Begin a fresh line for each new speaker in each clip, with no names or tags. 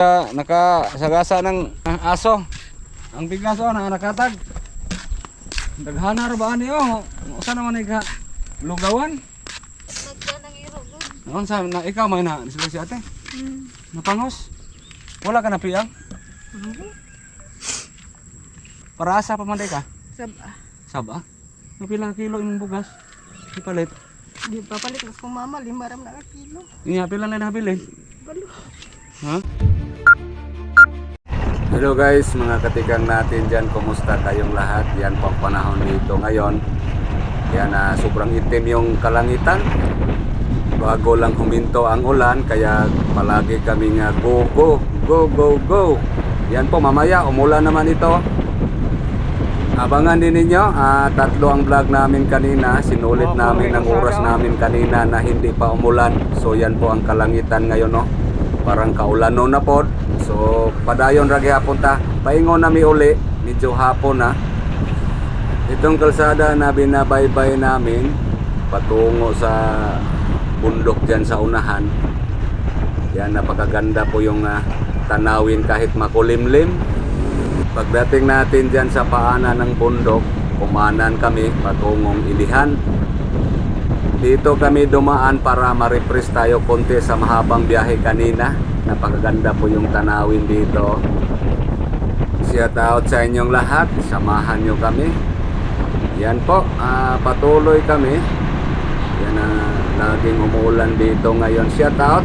Ah, nakasagasa ng ah, aso. Ang bigas oh, na nakatag. Daghana ra ba ani oh? Usa naman ay lugawan. Noon sa na ikaw may na sila si ate.
Hmm.
Napangos. Wala ka na piyang. Para asa pa man ka?
Saba.
Saba. Napila kilo imong bugas. Ipalit.
Di papalit mas kung mama lima ram na kilo.
Inya pila na nabili.
Balo.
Ha? Hello guys, mga katigang natin dyan, kumusta kayong lahat? Yan po ang panahon dito ngayon. Yan, ah, sobrang itim yung kalangitan. Bago lang huminto ang ulan, kaya palagi kami nga go, go, go, go, go. Yan po, mamaya, umulan naman ito. Abangan din ninyo, ah, tatlo ang vlog namin kanina. Sinulit namin ang oras namin kanina na hindi pa umulan. So yan po ang kalangitan ngayon, no? Parang kaulano na po. So padayon ra gyapon ta. Paingon nami uli, medyo hapon na. Itong kalsada na binabaybay namin patungo sa bundok diyan sa unahan. Yan napakaganda po yung ah, tanawin kahit makulimlim. Pagdating natin dyan sa paanan ng bundok, kumanan kami patungong ilihan. Dito kami dumaan para ma-refresh tayo konti sa mahabang biyahe kanina. Napakaganda po yung tanawin dito. Shout out sa inyong lahat. Samahan nyo kami. Yan po, ah, patuloy kami. Yan ang laging umuulan dito ngayon. Shout out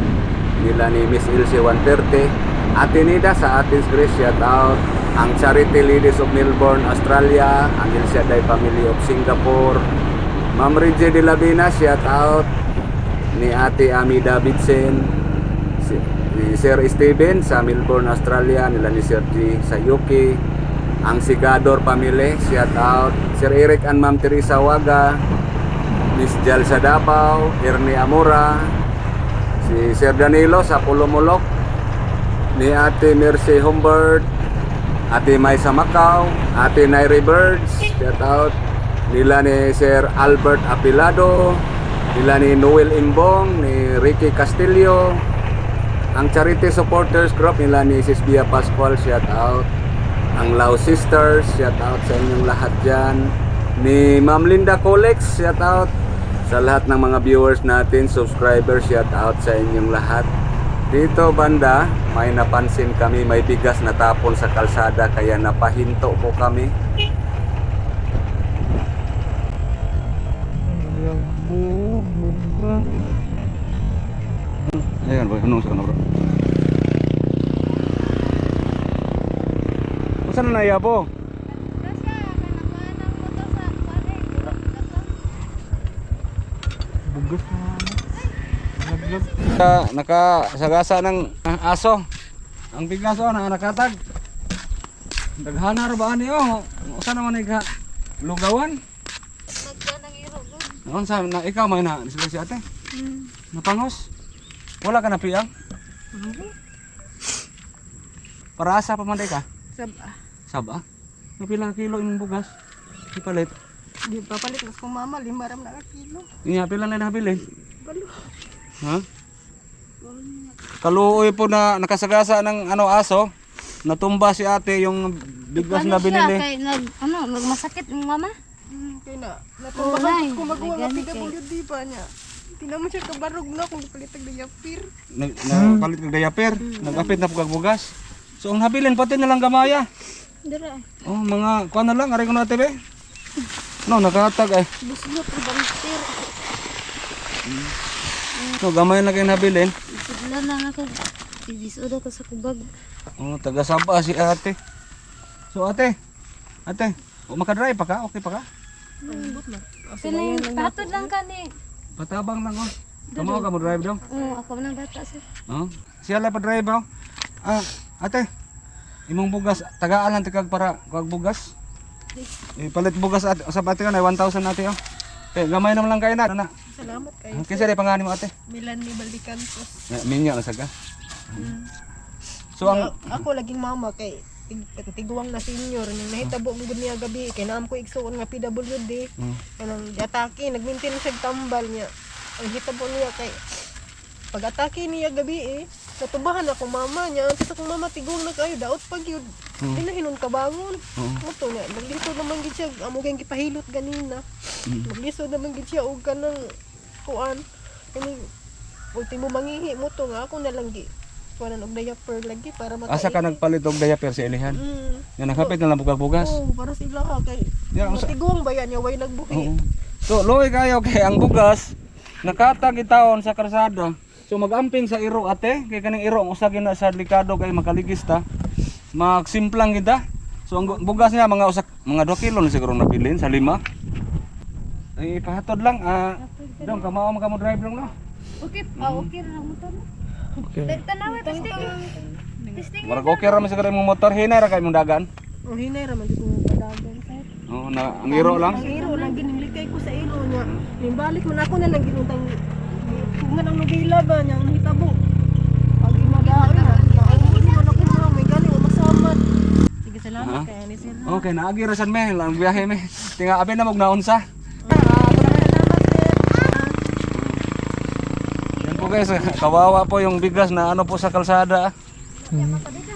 nila ni Miss Ilse 130. Ate Nida sa Atis Grace, shout out. Ang Charity Ladies of Melbourne, Australia. Ang El Shaddai Family of Singapore. Ma'am Reggie de Lavina, shout out. Ni Ate Ami Davidson. Si, ni Sir Steven sa Melbourne, Australia. Nila ni Sir G sa UK. Ang Sigador Family, shout out. Sir Eric and Ma'am Teresa Waga. Miss Jal sa Davao, Ernie Amora, si Sir Danilo sa Pulumulok, ni Ate Mercy Humbert, Ate May sa Macau, Ate Nairi Birds, shout out, nila ni Sir Albert Apilado, nila ni Noel Imbong, ni Ricky Castillo, ang Charity Supporters Group nila ni Sis Bia Pascual, shout out, ang Lao Sisters, shout out sa inyong lahat dyan. Ni Ma'am Linda Colex, shout out sa lahat ng mga viewers natin, subscribers, shout out sa inyong lahat. Dito banda, may napansin kami, may bigas na tapon sa kalsada kaya napahinto po kami. Anong sa bro? Saan na naiya po? Bugas na Naka, nakasagasa ng aso. Ang bigas oh, na nakatag. Daghana ra ba ani oh? Usa naman ay lugawan.
Nagka ng iro.
Noon sa na ikaw may na sila si ate.
Hmm.
Napangos. Wala ka na piyang. Para asa pa man ka?
Saba.
Saba. Napila ka kilo imong bugas. Ipalit.
Di papalit mas kung mama lima ram na kilo.
Inya pila na nabili.
Balo.
Ha? Kaluoy po na nakasagasa ng ano aso. Natumba si ate yung bigas na binili.
Kay nag ano, nagmasakit yung mama.
Hmm, kay na. Natumbakan
nay.
kung magawa
May ganit
PWD pa niya. Tingnan mo siya kabarog na kung palit ang yapir.
Nag, nagpalit kag diaper, nagapit na bugas. So ang habilin pati na lang gamaya.
Dira.
Oh, mga kuan na lang, ari ko na ate be. No, nakatag ay.
Buslot ang bantir.
No, gamay na kayo nabilin.
Isidla na ako. Ibisoda ko sa kubag.
Oh, taga Saba si ate. So ate, ate, o makadrive pa ka? Okay pa ka?
Kani patod lang kani.
Patabang lang oh. Kamo ka mo drive daw?
Oo, ako man ang bata sir.
Oh, siya lang pa drive oh. Ah, ate. Imong bugas, tagaan lang tikag para kag bugas. Eh, palit bugas at sa ate ka na 1,000 ate oh. Eh, gamay naman lang kayo na. Ano?
Salamat kayo.
Kisa rin pangani mo ate.
Milan ni Baldicantos.
Eh, Minya na saga. So ang
ako laging mama kay tiguang na senior nang nahitabo mo gud niya gabi kay naam ko igsuon nga PWD
Hmm.
kanang atake nagmintin siya tambal niya ang hitabo niya kay pag atake niya gabi eh Natubahan ako mama niya. Ang tita kong mama tigong na kayo. Daot pag yun.
Mm.
Di na hinon kabangon.
Oo.
Muto niya. Naglisod naman gid siya. Amo kayong gipahilot ganina.
Mm.
Naglisod naman gid siya. Og kanang kuan. Ultimo mangihi mo to nga ako na lang gi. Kuanan og diaper lagi para maka
Asa ka nagpalit og diaper si Elihan?
Mm.
Yan nakapit na lang bugas-bugas.
Oh, para sila ha kay.
Ya, usa-
Tigong ba yan niya way nagbuhi.
Oo. So, loy kayo kay ang bugas nakatag itaon sa karsada. So magamping sa iro ate, kay kaning iro ang usa gina sa delikado kay makaligis ta. Magsimplang kita. So ang bugas niya mga usak mga 2 kilo na siguro nabilin sa lima. Ay pahatod lang ah dong kamao man kamo drive lang no.
Okay, ah, okay ra mo to.
Okay.
Tanawa testing. Testing.
Marag okay ra man siguro imong motor hinay ra kay imong dagan.
Oh, hinay raman dito mo padagan sir.
Oo na ang iro lang.
Ang iro lang ginilikay ko sa iro niya. Nimbalik man ako na lang ginutang kungan ang nobila ba niya ang hitabo. Pag imadaan na. Ang hindi man ako mo may gali o masamad. Sige salamat kay ani sir.
Okay, naagi ra sad me lang biyahe me. Tinga abi na mog naunsa.
Ah, maraming salamat sir.
Yan po guys, kawawa po yung bigas na ano po sa kalsada.
Papa dito